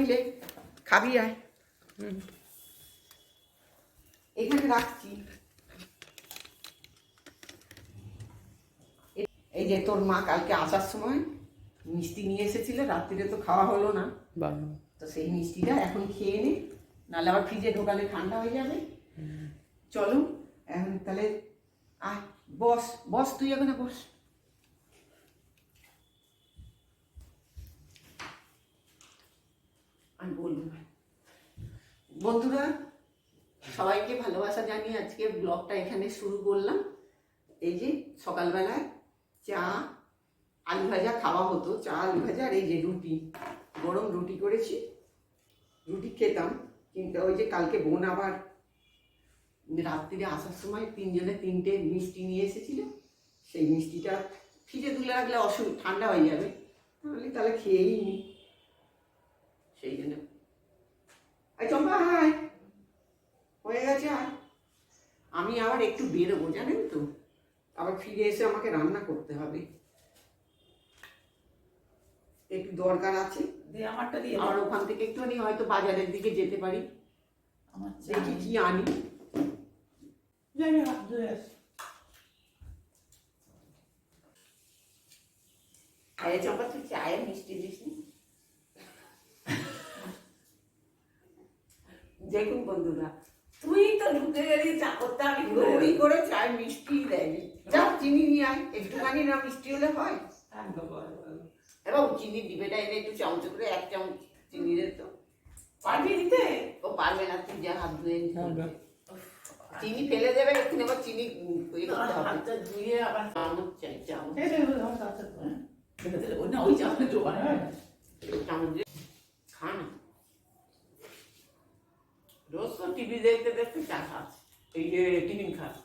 মিলে খাবি আয়। এখানে রাখছি। এই যে তোর মা কালকে আসার সময় মিষ্টি নিয়ে এসেছিল রাত্রিরে তো খাওয়া হলো না। তো সেই মিষ্টিটা এখন খেয়ে নে নাহলে আবার ফ্রিজে ঢোকালে ঠান্ডা হয়ে যাবে। চলো এখন তাহলে আয় বস বস তুই ওখানে বস। আমি বলব। বন্ধুরা, সবাইকে ভালোবাসা জানিয়ে আজকে ব্লগটা এখানে শুরু করলাম। এই যে সকালবেলায় চা, আলু ভাজা খাওয়া হতো। চা, আলু ভাজা আর এই যে রুটি, গরম রুটি করেছি। রুটি খেতাম, কিন্তু ওই যে কালকে বোন আবার রাত্রিরে আসার সময় তিনজনে তিনটে মিষ্টি নিয়ে এসেছিল। সেই মিষ্টিটা ফ্রিজে তুলে রাখলে অসুবিধা, ঠান্ডা হয়ে যাবে। তাহলে তাহলে খেয়েই নি। সেই জন্য। চম্পা হাই। হয়ে গেছে আর আমি আবার একটু বেরোবো জানেন তো? আবার ফিরে এসে আমাকে রান্না করতে হবে। একটু দরকার আছে? দিয়ে আমারটা দিয়ে আর ওখান থেকে একটুখানি হয়তো বাজারের দিকে যেতে পারি। আমার দেখি কি আনি। জানি হাত ধুয়ে আসি। আরে চম্পা তুই চায়ে মিষ্টি দিস নি? দেখুন বন্ধুরা তুই তো ঢুকে গেলি চা করতে আমি কি করে দৌড়ি চায় মিষ্টি দেয়নি। যা চিনি নিয়ে আয় একটুখানি না মিষ্টি হলে হয়। থাকব বল, বল। এবং চিনির ডিবেটা এনে একটু চামচ করে এক চামচ চিনি দে তো। পারবি দিতে? ও পারবে না তুই যা হাত ধুয়ে হ্যাঁ। চিনি ফেলে দেবে এক্ষুনি আবার চিনি ইয়ে হাতটা ধুয়ে আবার চামচ চাই চামচ। রে, ওই আমার কাছে তো, হ্যাঁ? দেখে দিলে, ওই না ওই চাপে দোকানে হয় না। চামচ দিয়ে খা না রোজ তো টিভি দেখতে দেখতে চা খাস এই যে টিফিন খাস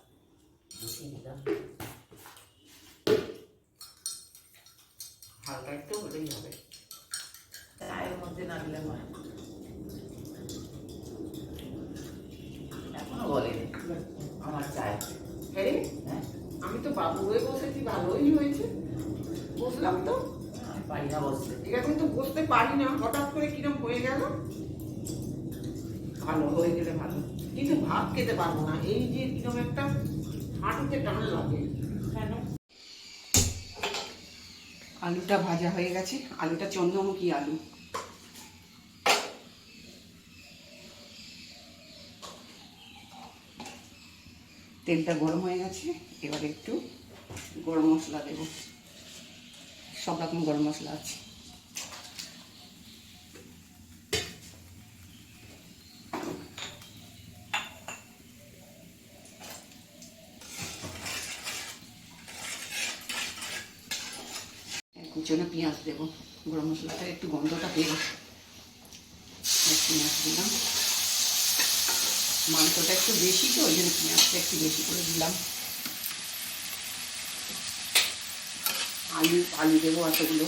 হালকা একটু হলেই হবে। চায়ের মধ্যে না দিলে হয়। এখনও বলেনি। আমার চায়। হ্যাঁ হ্যাঁ? আমি তো বাবু হয়ে বসেছি, ভালোই হয়েছে। বসলাম তো। পারি না বসতে। এখন তো বসতে পারি না। হঠাৎ করে কিরম হয়ে গেল? ভালো হয়ে গেলে ভালো। কিন্তু ভাত খেতে পারব না। এই যে কিরম একটা হাঁটুতে টান লাগে। কেন? আলুটা ভাজা হয়ে গেছে। আলুটা চন্দ্রমুখী আলু। তেলটা গরম হয়ে গেছে। এবারে একটু গরম মশলা দেব। সব রকম গরম মশলা আছে। কুচনো পেঁয়াজ দেবো, গরম মশলাটা একটু গন্ধটা আর পেঁয়াজ দিলাম। মাংসটা একটু বেশি তো, ওই জন্য পেঁয়াজটা একটু বেশি করে দিলাম। আলু আলু দেবো এতগুলো।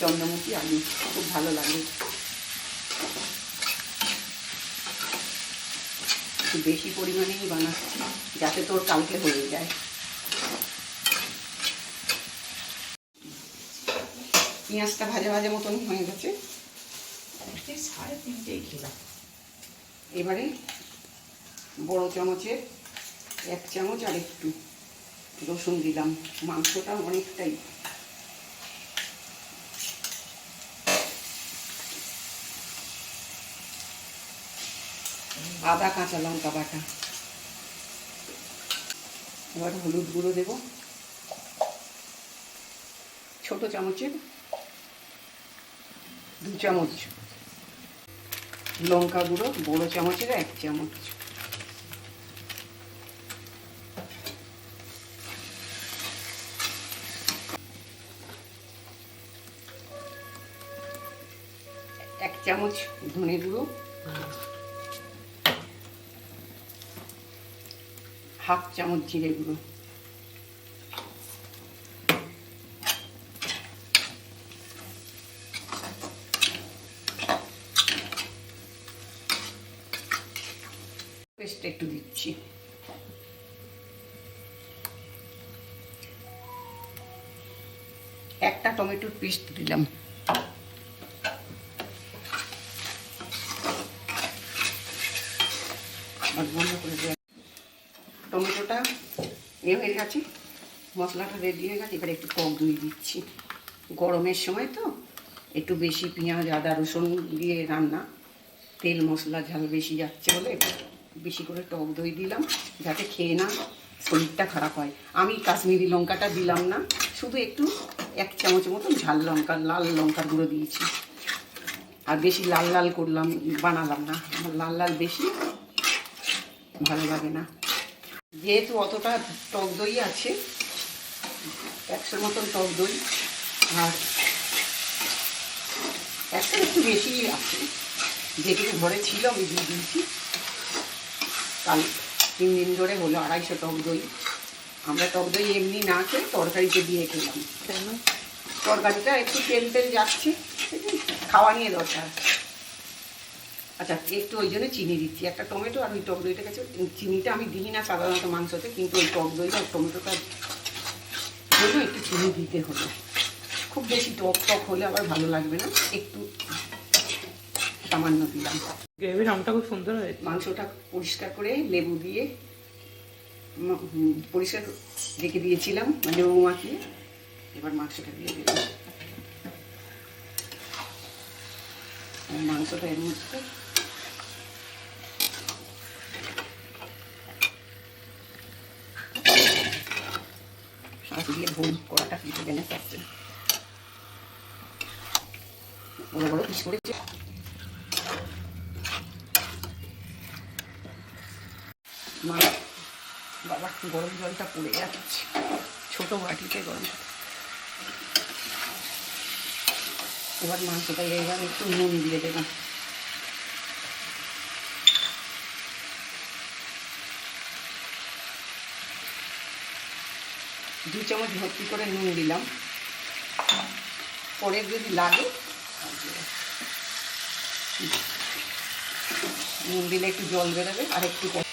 চন্দ্রমুখী আলু, খুব ভালো লাগে। একটু বেশি পরিমাণেই বানাচ্ছি, যাতে তোর কালকে হয়ে যায়। পেঁয়াজটা ভাজা ভাজা মতন হয়ে গেছে। সাড়ে তিনটেই খেলাম। এবারে বড় চামচের এক চামচ আর একটু রসুন দিলাম। মাংসটা অনেকটাই। আদা, কাঁচা লঙ্কা বাটা। এবার হলুদ গুঁড়ো দেব। ছোট চামচের দু চামচ লঙ্কা গুঁড়ো, বড় চামচের এক চামচ। এক চামচ ধনে গুঁড়ো। হাফ চামচ জিরে গুঁড়ো। একটু দিচ্ছি। একটা টমেটোর পেস্ট দিলাম। টমেটোটা এ হয়ে গেছে। মশলাটা রেডি হয়ে গেছে। এবার একটু কম দই দিচ্ছি। গরমের সময় তো একটু বেশি পেঁয়াজ, আদা, রসুন দিয়ে রান্না। তেল মশলা ঝাল বেশি যাচ্ছে বলে। বেশি করে টক দই দিলাম, যাতে খেয়ে না শরীরটা খারাপ হয়। আমি কাশ্মীরি লঙ্কাটা দিলাম না, শুধু একটু এক চামচ মতন ঝাল লঙ্কা, লাল লঙ্কার গুঁড়ো দিয়েছি। আর বেশি লাল লাল করলাম, বানালাম না। আমার লাল লাল বেশি ভালো লাগে না। যেহেতু অতটা টক দই আছে, একশোর মতন টক দই, আর একশো একটু বেশি আছে। যেটুকু ঘরে ছিল আমি দিয়ে দিয়েছি। কাল তিন দিন ধরে হলো আড়াইশো টক দই। আমরা টক দই এমনি না খেয়ে তরকারিতে দিয়ে খেলাম। কেন? তরকারিটা একটু তেল তেল যাচ্ছে খাওয়া নিয়ে দরকার। আচ্ছা একটু ওই জন্য চিনি দিচ্ছি। একটা টমেটো আর ওই টক দইটা কাছে চিনিটা আমি দিই না সাধারণত মাংসতে কিন্তু ওই টক দই আর টমেটোটার জন্য একটু চিনি দিতে হলো খুব বেশি টক টক হলে আবার ভালো লাগবে না। একটু সামান্য দিলাম। গ্রেভির রংটা খুব সুন্দর হয়েছে। মাংসটা পরিষ্কার করে লেবু দিয়ে পরিষ্কার রেখে দিয়েছিলাম মানে লেবু মাখিয়ে এবার মাংসটা দিয়ে দিলাম। মাংসটা এর মধ্যে দিয়ে ভুল কড়াটা কিন্তু বড় বড় পিস করেছে। বাবা, গরম জলটা পড়ে যাচ্ছে, ছোট বাটিতে গরম। এবার মাংসটা এবার একটু নুন দিয়ে দেবো দু চামচ ভর্তি করে নুন দিলাম পরে যদি লাগে, নুন দিলে একটু জল বেরোবে, আর একটু পরে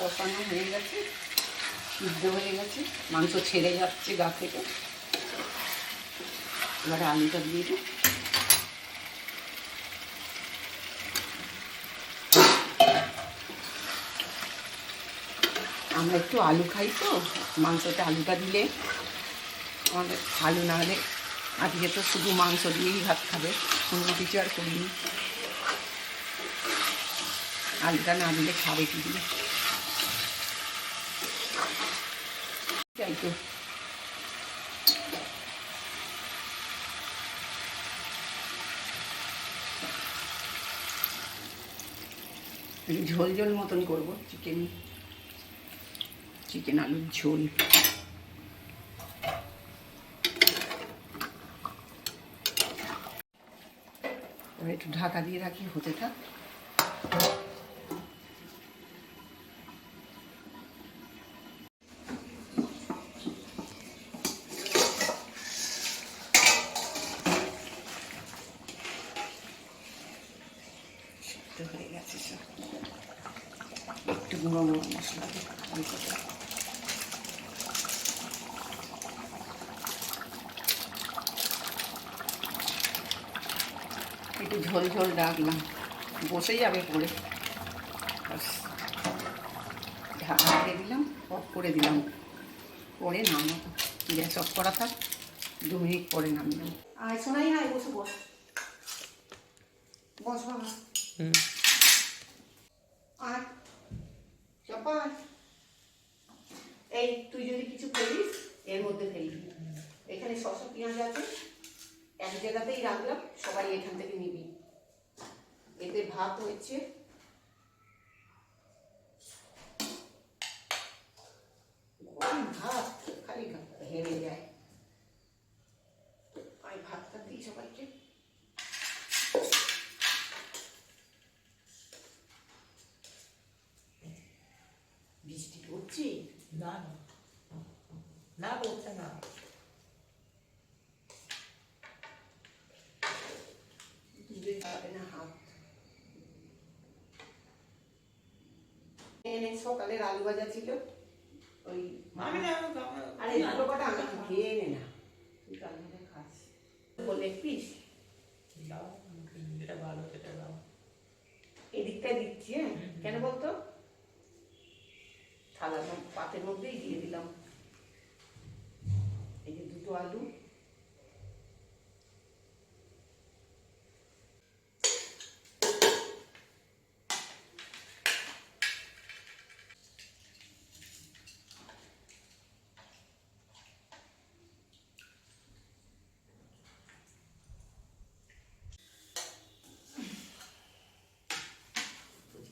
কষানো হয়ে গেছে। সিদ্ধ হয়ে গেছে। মাংস ছেড়ে যাচ্ছে গা থেকে। এবারে আলুটা দিয়ে দিই। আমরা একটু আলু খাই তো। মাংসতে আলুটা দিলে আমাদের আলু না হলে আজকে তো শুধু মাংস দিয়েই ভাত খাবে। অন্য কিছু আর করিনি। আলুটা না দিলে খাবে কি দিয়ে তাই তো একটু ঝোল ঝোল মতন করব চিকেন চিকেন আলুর ঝোল। একটু ঢাকা দিয়ে রাখি, হতে থাক সিদ্ধ হয়ে গেছে সব একটু গুঁড়ো গুঁড়ো মশলা দিই অল্পটা। একটু ঝোল ঝোল ডাকলাম বসে যাবে পরে। ঢাকা দিয়ে দিলাম অফ করে দিলাম। পরে নামাবো গ্যাস অফ করা থাক দু মিনিট পরে নামলাম। আয় শোনাই আয় বসে বস। বস বাবা আর চপা এই তুই যদি কিছু ফেলিস এর মধ্যে ফেলবি। এখানে শসা পেঁয়াজ আছে। এক জায়গাতেই রাখলাম সবাই এখান থেকে নিবি। ভাত হয়েছে ভাত খালি হেরে যায় আমি ভাতটা দিই সবাইকে বৃষ্টি পড়ছে না না না বলছে না এনে সকালের আলু ভাজা ছিল। ওই আমি আরে কটা আমি খেয়ে নে না। তুই কাল খাস। বলে পিস ভালো সেটা এদিকটা দিচ্ছি হ্যাঁ? কেন বলতো? থালাটা পাতের মধ্যেই দিয়ে দিলাম। এই যে দুটো আলু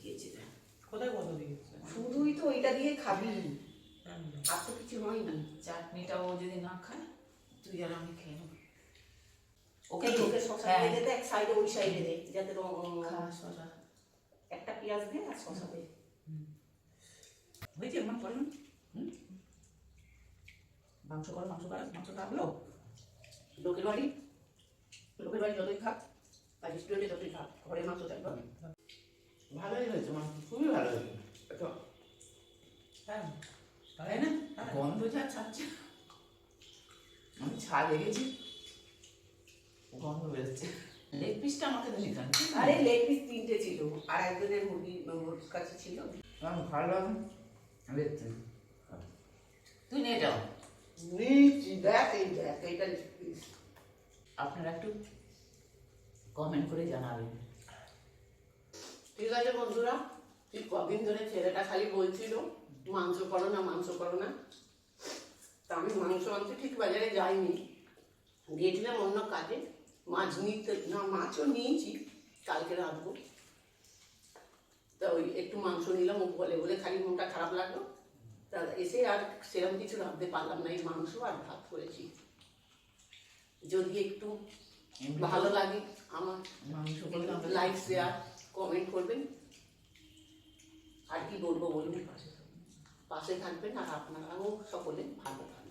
দিয়েছি না কোথায় কত দিয়েছে ওইটা দিয়ে খাবি। আর তো কিছু হয়নি চাটনিটাও যদি না খায় তুই আর আমি খেয়ে নেব। ওকে ওকে শশা হ্যাঁ। দিয়ে দে এক সাইডে ওই সাইডে দে যাতে শশা একটা পেঁয়াজ দে আর শশা দে। হয়েছে এমন করে না? মাংস করো মাংস করো মাংস থাকল লোকের বাড়ি? লোকের বাড়ি যতই খাক আর রেস্টুরেন্টে যতই খাক ঘরে মাংস থাকবে ভালোই হয়েছে মাংস খুবই ভালো হয়েছে। হ্যাঁ তাই না? গন্ধ যা ছাড়ছে। আমি ছাদে গেছি গন্ধ বেরোচ্ছে। লেগ পিসটা আমাকে দিলি কেন? আরে লেগ পিস তিনটে ছিল। আর একজনের মুরগি কাছে ছিল। আমার ভালো লাগে। তুই নিয়ে যাও। দেখ এই দেখ এইটা পিস আপনারা একটু কমেন্ট করে জানাবেন। ঠিক আছে বন্ধুরা তুই কদিন ধরে ছেলেটা খালি বলছিল। মাংস করো না মাংস করো না। তা আমি মাংস আনতে ঠিক বাজারে যাইনি। গিয়েছিলাম অন্য কাজে। মাছ নিতে না মাছও নিয়েছি কালকে রাখব তা ওই একটু মাংস নিলাম ও বলে বলে খালি মনটা খারাপ লাগল। তা এসে আর সেরকম কিছু রাখতে পারলাম না এই মাংস আর ভাত করেছি। যদি একটু ভালো লাগে আমার মাংস লাইক শেয়ার কমেন্ট করবেন। আর কি বলব বলুন? पासे घालपेन आहात ना हो सपोले भागत